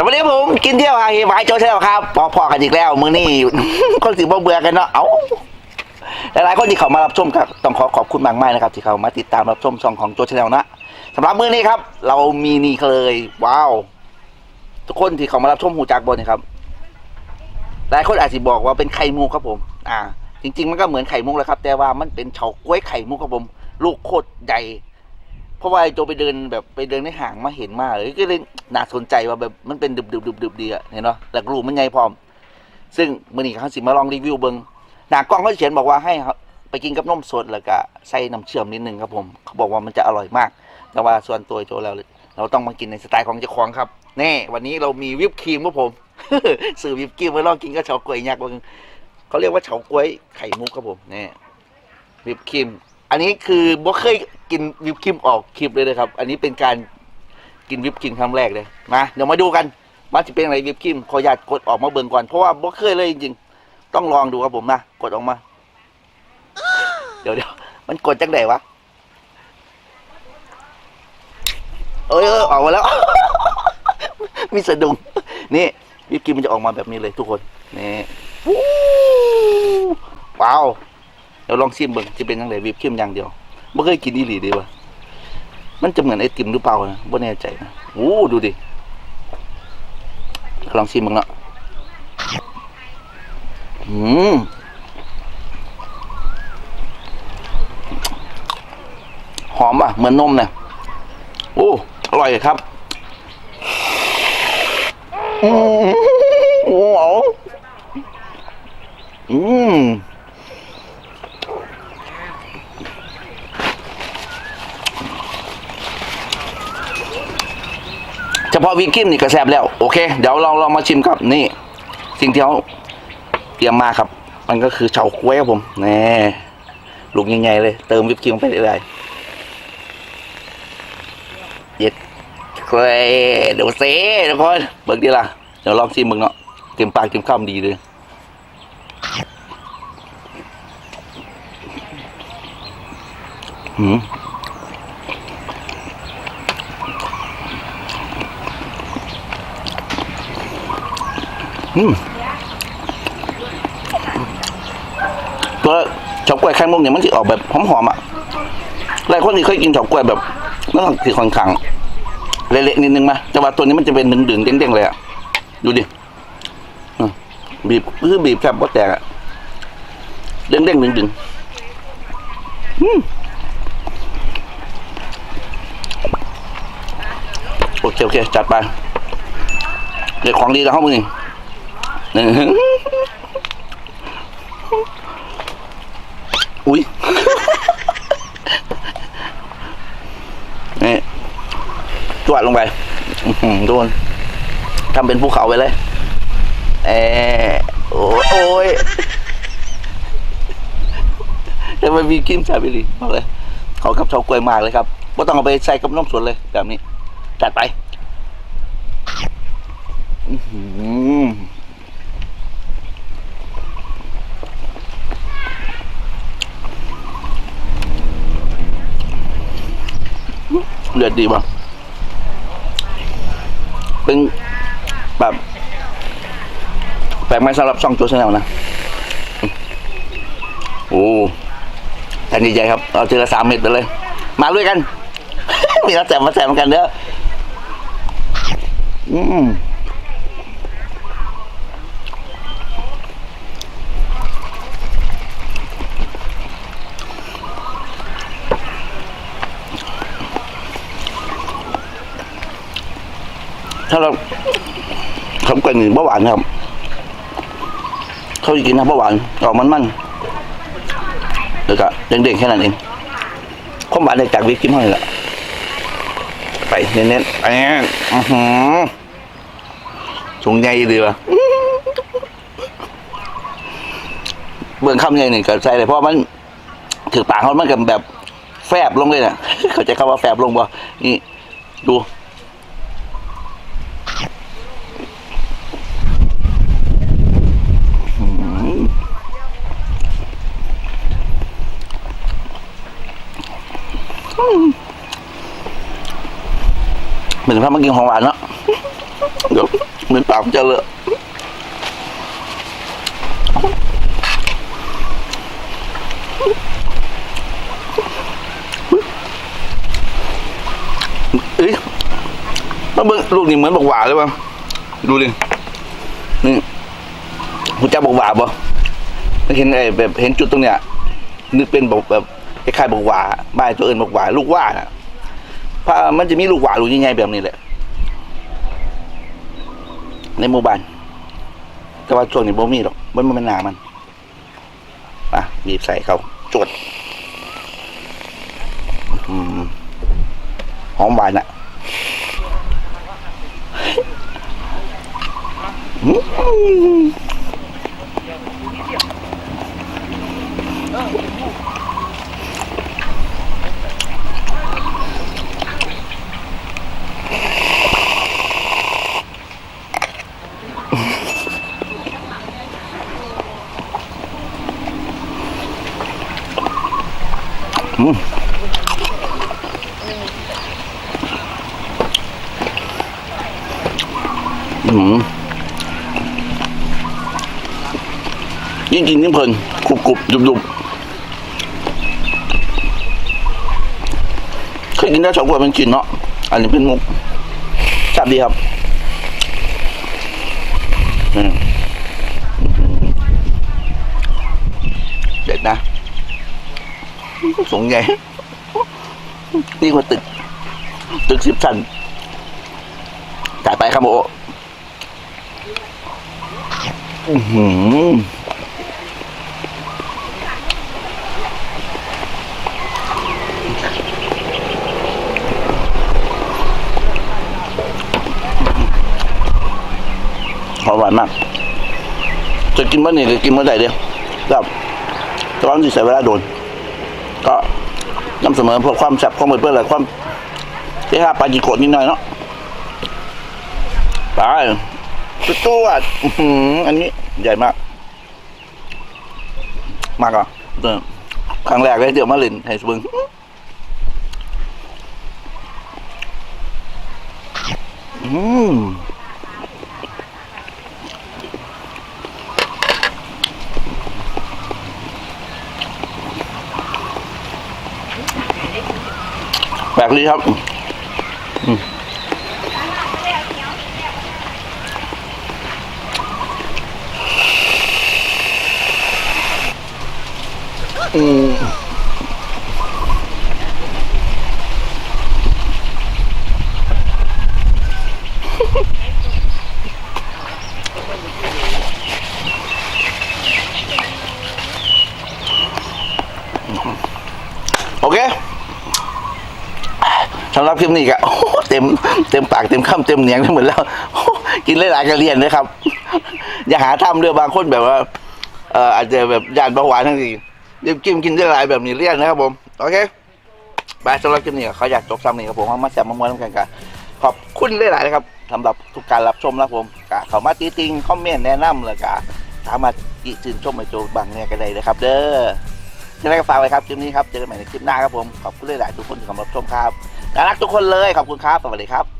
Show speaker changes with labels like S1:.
S1: สวัสดีครับผมกินเที่ยวหาเฮวายโจเซลครับพอพอกันอีกแล้วมื้อนี้คนสิบ่เบื่อกันเนาะเอ้าหลายๆคนที่เขามารับชมครับต้องขอขอบคุณมากมากนะครับ ที่เขามาติดตามรับชมช่องของโจเซลนะสำหรับมื้อนี้ครับ เรามีนี่เลยว้าว ทุกคนที่เขามารับชมหูจากบนนี่ครับหลายคนอาจจะบอกว่าเป็นไข่มุกครับผม อ่า จริง ๆ มันก็เหมือนไข่มุกแหละครับ แต่ว่ามันเป็นเฉาก๊วยไข่มุกครับผม ลูกโคตรใหญ่ เพราะว่าไอ้โจไปเดินแบบไปเดินในห้างมาเห็นมากเลยก็เลยน่าสนใจว่าแบบมันเป็นดึบดึบดึบดึบดีอะเห็นเนาะแต่รูมันใหญ่พร้อม ซึ่งมื่อนี้เขาสิมาลองรีวิวเบิงหนากล้องเขาเขียนบอกว่าให้ไปกินกับนมสดแล้วก็ใส่น้ำเชื่อมนิดนึงครับผมเขาบอกว่ามันจะอร่อยมาก แต่ว่าส่วนตัวโจแล้วเราต้องมากินในสไตล์ของเจ้าของครับแน่วันนี้เรามีวิปครีมครับผมสื่อวิปครีมมาลองกินกับเฉาก๊วยยักษ์เบิงเขาเรียกว่าเฉาก๊วยไข่มุกครับผมแน่วิปครีมอันนี้คือบ่เคย กินวิปครีมออกคลิปเลยนะครับ อันนี้เป็นการกินวิปครีมครั้งแรกเลยมาเดี๋ยวมาดูกันว่าจะเป็นอะไรวิปครีมขออนุญาตกดออกมาเบิ่งก่อนเพราะว่าบ่เคยเลยจริงๆต้องลองดูครับผมนะกดออกมา เดี๋ยวเดี๋ยวมันกดจังไหนวะเอยเอยออกมาแล้ว มีสะดุ้งนี่วิปครีมมันจะออกมาแบบนี้เลยทุกคนนี่วู้ว้าวเดี๋ยวลองชิมเบิ่งจะเป็นยังไงวิปครีมอย่างเดียว ไม่เคยกินอีหลีดีวะมันจะเหมือนไอติมหรือเปล่านะไม่แน่ใจนะโอ้ดูดิลองชิมเบิ่งเนาะอืมหอมอะ เหมือนนมเนี่ยโอ้อร่อยครับอืมโอ้อืม ฉพาะวิปครีมนี่ก็แซ่บแล้วโอเค เดี๋ยวเราลองมาชิมครับนี่ สิ่งที่เขาเตรียมมาครับ มันก็คือเฉาก๊วยครับผมนี่ลูกใหญ่ๆเลย เติมวิปครีมไปเรื่อยเย็ดเกรดเดี๋ยวเซ่ทุกคนเบิกดีละเดี๋ยวลองชิมมึงเนาะเต็มปากเต็มคำดีเลยอืม ตัวเฉาก๊วยไข่มุกเนี่ยมันจะออกแบบหอมๆอะหลายคนที่เคยกินเฉาก๊วยแบบมันสีค่อนข้างเละๆนิดนึงมาแต่ว่าตัวนี้มันจะเป็นดึงๆเด้งๆเลยอะดูดิบีบคือบีบแค่บ่แตกอะเด้งๆดึงๆอืมโอเคโอเคจัดไปเดี๋ยวของดีแล้วเข้ามือนี่ อุ้ยนี่จวดลงไปโดนทำเป็นภูเขาไปเลย เออโอ้ยโอ้ยแต่มันมีกิมซาบิลีมากเลยขากับเฉากล้วยมากเลยครับว่าต้องเอาไปใส่กับนมสดเลยแบบนี้ จัดไป อื้อ เลือดดีป่ะเป็นแบบแปลกไหมสำหรับช่องโจชแนลนะ โอ้แทนดีใจครับ เอาเจอละสามเม็ดไปเลย มาด้วยกัน มีรักแสบมาแสบเหมือนกันเด้อ อืม ถ้าเราทำกันหนึ่งเบาหวานครับ เขาจะกินนะเบาหวานออกมันมันๆแล้วก็เด้งๆแค่นั้นเองความหวานได้จากวิปครีมเท่านั้นแหละไปเน้นๆอันนี้อือหือถุงใหญ่ดีว่ะเบื้องคำใหญ่หนึ่งก็ใส่เลยเพราะมันถือปากเขามันกับแบบแฟบลงเลยน่ะเขาใจคำว่าแฟบลงบ่นี่ดู เหมือน พามากินของหวานเนาะเดี๋ยวเหมือนปากมันจะเลอะเอ้ยมาเบิ่งลูกนี่เหมือนบอกหวาเลยป่ะดูดินี่คุณจะบอกหวาป่ะไม่เห็นไอ้แบบเห็นจุดตรงเนี้ยนึกเป็นบอกแบบคล้ายๆบอกหวาบ้านตัวอื่นบอกหวาลูกหว่าน่ะ พระมันจะมีลูกหวาลูกใหญ่ๆแบบนี้แหละ ในหมู่บ้านแต่ว่าช่วงนี้บ่มีหรอกมันมันหนามันอะบีบใส่เขาจดหอมหวานอะอืม ยิ่งกินยิ่งเพลินกรุบกรุบดุบดุบเคยกินได้สองขวดมันกินเนาะอันนี้เป็นมุกจับดีครับเด็ดนะสงใหญ่นี่กว่าตึก ตึกสิบชั้นจ่ายไปครับโอ อือหืออมหวานมาก จะกินมื่อนี้ก็กินเมื่อไหร่เดียวแบบตอนที่ใส่เวลาโดน ก็น้ำเสนอเพื่อความแซ่บความเปื่อยๆและความที่ห้าปลาจิโกะนิดหน่อยเนาะไป ตุ๊ดตัวอันนี้ใหญ่มาก มากอะครั้งแรกเลยเดี๋ยวมาเล่นไฮสบึงอืมแปลกดีครับ อือโอเคสำหรับคลิปนี้ก็เต็มเต็มปากเต็มคำเต็มเนียงไปหมดแล้ว กินหลายๆก็เรียนนะครับ อย่าหาทำเรือบางคนแบบว่า เอ่ออาจจะแบบยานเบาหวานทั้งที ดี๋ยวกินกินได้หลายแบบนี้เรียนนะครับผมโอเคบายสำหรับคลิปนี้เขาอยากจบซ้ำนี่ครับผมว่ามาแซมมามวนกันกันขอบคุณหลายๆนะครับสำหรับทุกการรับชมนะครับผมก็เขามาตีติงคอมเมนต์แนะนำเลยก็สามารถติชื่นชมไปโจบางเนี่ยก็ได้นะครับ เด้อยังไงก็ฝากไว้ครับคลิปนี้ครับเจอกันใหม่ในคลิปหน้าครับผมขอบคุณหลายๆทุกคนที่เข้ามารับชมครับน่ารักทุกคนเลยขอบคุณครับสวัสดีครับ